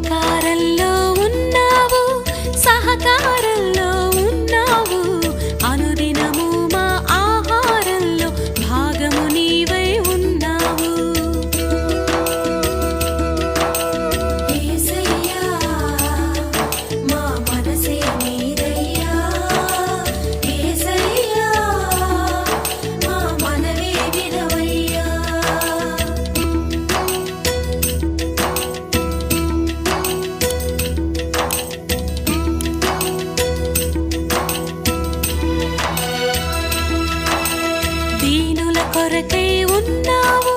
പാകാറല്ലോ కొరకై ఉన్నావు